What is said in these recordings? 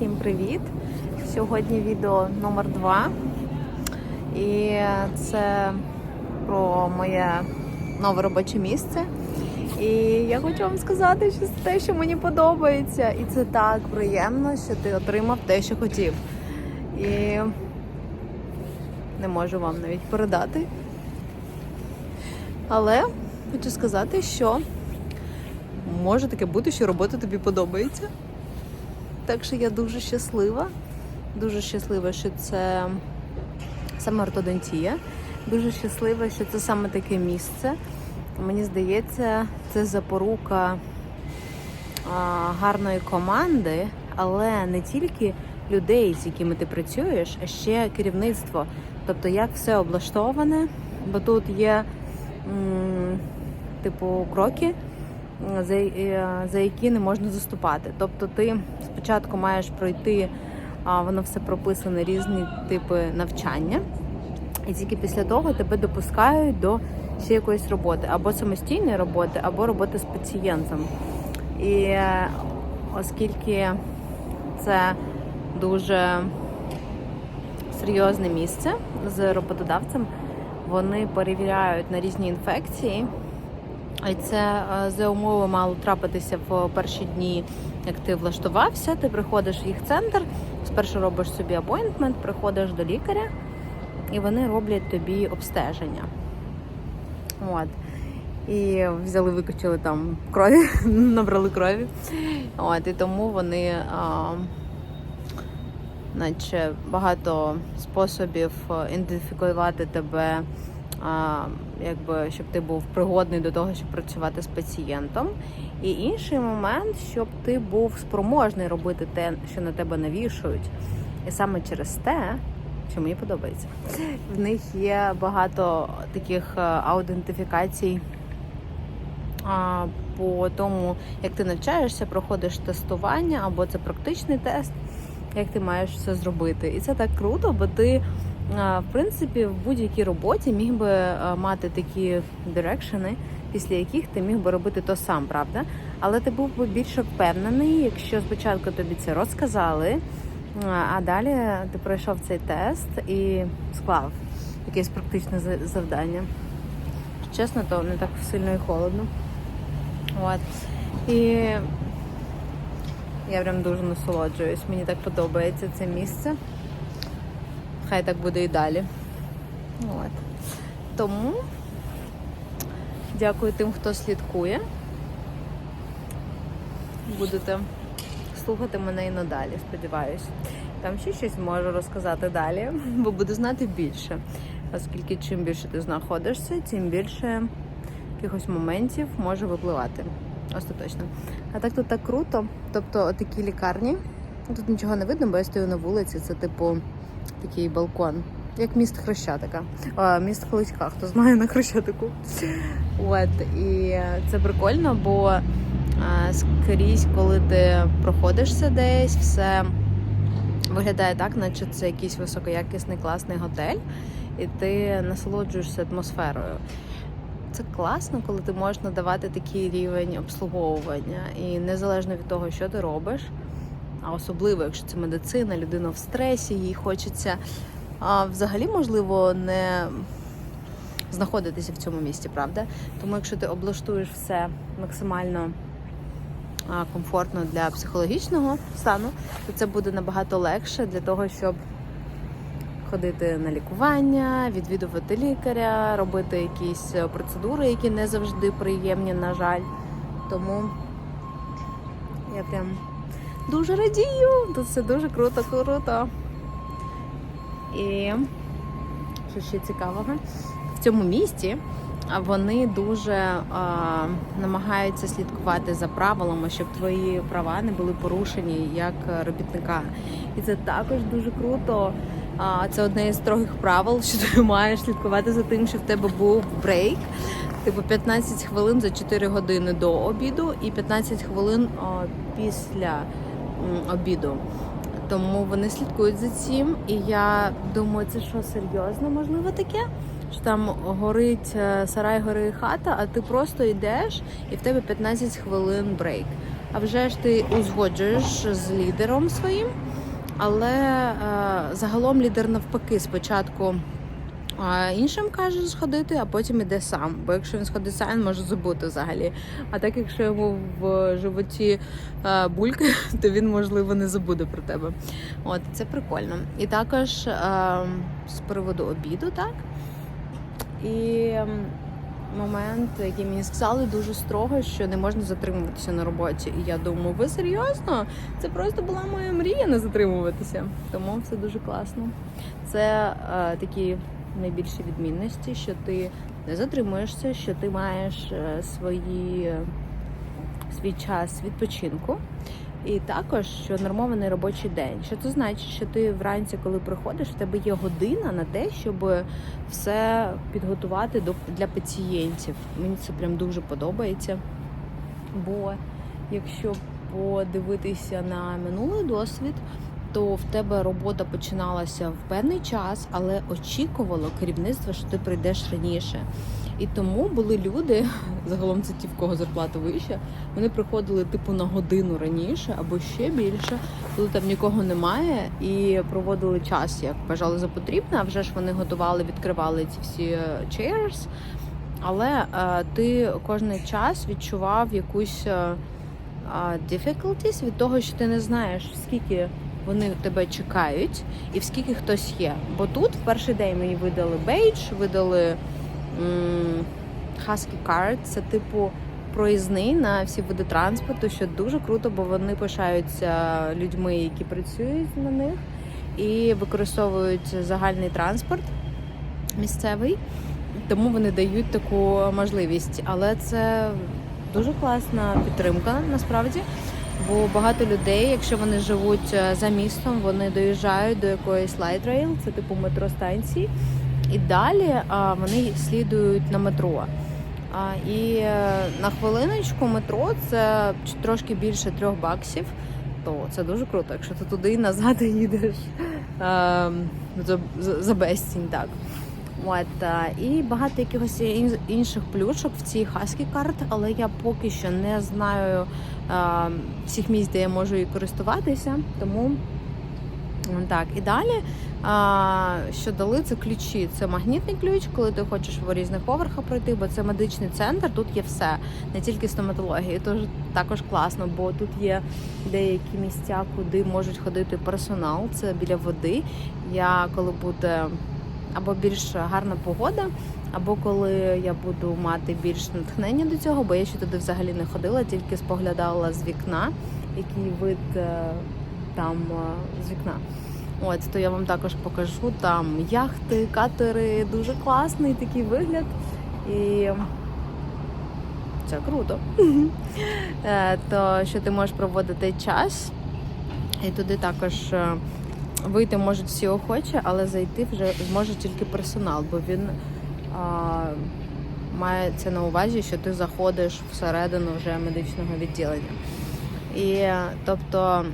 Всім привіт! Сьогодні відео номер 2 І це про моє нове робоче місце. І я хочу вам сказати, що це те, що мені подобається. І це так приємно, що ти отримав те, що хотів. І не можу вам навіть передати. Але хочу сказати, що може таке бути, що робота тобі подобається. Так що я дуже щаслива. Дуже щаслива, що це саме ортодонтія. Дуже щаслива, що це саме таке місце. Мені здається, це запорука гарної команди, але не тільки людей, з якими ти працюєш, а ще керівництво. Тобто, як все облаштоване, бо тут є типу кроки за, е, за які не можна заступати. Тобто ти спочатку маєш пройти, воно все прописане, різні типи навчання, і тільки після того тебе допускають до ще якоїсь роботи, або самостійної роботи, або роботи з пацієнтом. І е, оскільки це дуже серйозне місце з роботодавцем, вони перевіряють на різні інфекції. І це е, за умови мало трапитися в перші дні, як ти влаштувався. Ти приходиш в їх центр, спершу робиш собі апойнтмент, приходиш до лікаря, і вони роблять тобі обстеження. От. І взяли, викачали там крові, набрали крові. От, і тому вони, а, наче багато способів ідентифікувати тебе а, якби щоб ти був пригодний до того, щоб працювати з пацієнтом. І інший момент, щоб ти був спроможний робити те, що на тебе навішують. І саме через те, що мені подобається, в них є багато таких е, аутентифікацій по тому, як ти навчаєшся, проходиш тестування або це практичний тест, як ти маєш все зробити. І це так круто, бо ти в принципі, в будь-якій роботі міг би мати такі дирекшени, після яких ти міг би робити то сам, правда? Але ти був би більше впевнений, якщо спочатку тобі це розказали, а далі ти пройшов цей тест і склав якесь практичне завдання. Чесно, то не так сильно і холодно. От. І я прям дуже насолоджуюсь. Мені так подобається це місце. Хай так буде і далі. От. Тому дякую тим, хто слідкує. Будете слухати мене і надалі, сподіваюся. Там ще щось можу розказати далі, бо буду знати більше. Оскільки чим більше ти знаходишся, тим більше якихось моментів може випливати. Остаточно. А так тут так круто. Тобто такі лікарні. Тут нічого не видно, бо я стою на вулиці. Це типу такий балкон. Як міст Хрещатика. А, міст Холодька, хто знає на Хрещатику. От. І це прикольно, бо а, скрізь, коли ти проходишся десь, все виглядає так, наче це якийсь високоякісний класний готель, і ти насолоджуєшся атмосферою. Це класно, коли ти можеш надавати такий рівень обслуговування. І незалежно від того, що ти робиш. А особливо, якщо це медицина, людина в стресі, їй хочеться а, взагалі, можливо, не знаходитися в цьому місці, правда? Тому якщо ти облаштуєш все максимально комфортно для психологічного стану, то це буде набагато легше для того, щоб ходити на лікування, відвідувати лікаря, робити якісь процедури, які не завжди приємні, на жаль. Тому я прям дуже радію. Тут все дуже круто, круто. І що ще цікавого, в цьому місті вони дуже а, намагаються слідкувати за правилами, щоб твої права не були порушені як робітника. І це також дуже круто. А, Це одне із строгих правил, що ти маєш слідкувати за тим, щоб в тебе був брейк. Типу 15 хвилин за 4 години до обіду і 15 хвилин о, після обіду. Тому вони слідкують за цим. І я думаю, це що серйозно можливо таке? Що там горить е, сарай, гори хата, а ти просто йдеш і в тебе 15 хвилин брейк. А вже ж ти узгоджуєш з лідером своїм Але е, загалом лідер навпаки спочатку а іншим каже сходити, а потім іде сам. Бо якщо він сходить сам, може забути взагалі. А так, якщо йому в животі е, бульки, то він можливо не забуде про тебе. От це прикольно. І також е, з приводу обіду, так. І момент, який мені сказали, дуже строго, що не можна затримуватися на роботі. І я думаю, ви серйозно? Це просто була моя мрія не затримуватися. Тому все дуже класно. Це е, такі найбільші відмінності, що ти не затримуєшся, що ти маєш е, свої, свій час відпочинку. І також що нормований робочий день. Що це значить, що ти вранці, коли приходиш, в тебе є година на те, щоб все підготувати до для пацієнтів. Мені це прям дуже подобається. Бо якщо подивитися на минулий досвід, то в тебе робота починалася в певний час, але очікувало керівництво, що ти прийдеш раніше. І тому були люди, загалом це ті, в кого зарплата вища, вони приходили типу на годину раніше або ще більше, коли там нікого немає, і проводили час, як бажали за потрібне. А вже ж вони готували, відкривали ці всі chairs, але е, ти кожен час відчував якусь е, е, difficulties від того, що ти не знаєш, скільки вони тебе чекають, і в скільки хтось є. Бо тут в перший день мені видали бейдж, видали м, Husky Card, це типу проїзний на всі види транспорту, що дуже круто, бо вони пишаються людьми, які працюють на них, і використовують загальний транспорт місцевий, тому вони дають таку можливість. Але це дуже класна підтримка насправді. Бо багато людей, якщо вони живуть е, за містом, вони доїжджають до якоїсь лайтрейл, це типу метростанції, і далі а, вони слідують на метро. А, і е, на хвилиночку метро це трошки більше трьох баксів, то це дуже круто, якщо ти туди і назад їдеш а, за, за, за безцінь, так. От, і багато якихось інших плюшок в цій Husky карт, але я поки що не знаю а, всіх місць, де я можу її користуватися. Тому так, і далі, а, що дали, це ключі. Це магнітний ключ, коли ти хочеш в різних поверхах пройти, бо це медичний центр, тут є все, не тільки стоматологія. Тож також класно, бо тут є деякі місця, куди можуть ходити персонал. Це біля води. Я коли буде або більш гарна погода, або коли я буду мати більш натхнення до цього, бо я ще туди взагалі не ходила, тільки споглядала з вікна, який вид е, там е, з вікна. От, то я вам також покажу там яхти, катери, дуже класний такий вигляд. І це круто. Е, То що ти можеш проводити час, і туди також вийти можуть всі охочі, але зайти вже зможе тільки персонал, бо він а, має це на увазі, що ти заходиш всередину вже медичного відділення. І тобто,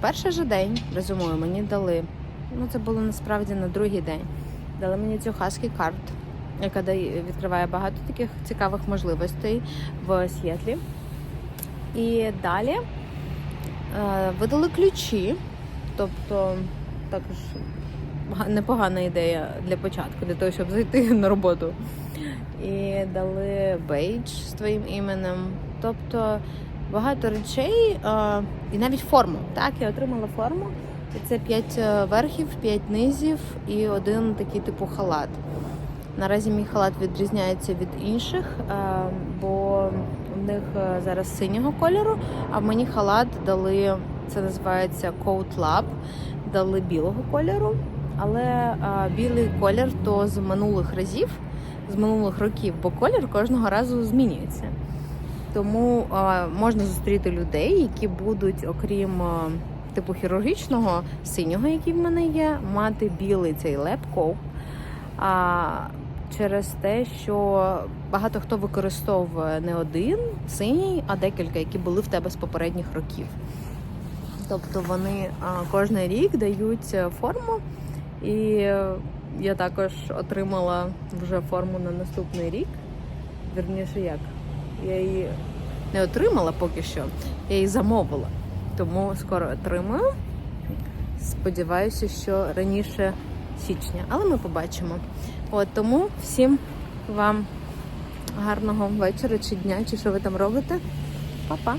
перший же день, резюмую, мені дали, ну це було насправді на другий день, дали мені цю Husky карт, яка дає, відкриває багато таких цікавих можливостей в Сіетлі. І далі е, видали ключі, тобто також непогана ідея для початку, для того, щоб зайти на роботу. І дали бейдж з твоїм іменем. Тобто багато речей, е, і навіть форму. Так, я отримала форму. І це 5 верхів, 5 низів і один такий типу халат. Наразі мій халат відрізняється від інших, е, бо в них е, зараз синього кольору, а мені халат дали, це називається Coat Lab, дали білого кольору. Але е, білий колір то з минулих разів, з минулих років, бо колір кожного разу змінюється. Тому е, можна зустріти людей, які будуть, окрім е, типу хірургічного синього, який в мене є, мати білий цей лепкоп. А через те, що багато хто використовує не один синій, а декілька, які були в тебе з попередніх років. Тобто вони кожен рік дають е, форму, і я також отримала вже форму на наступний рік. Вірніше, як? Я її не отримала поки що, я її замовила. Тому скоро отримаю. Сподіваюся, що раніше січня, але ми побачимо. От тому всім вам гарного вечора чи дня, чи що ви там робите. Па-па!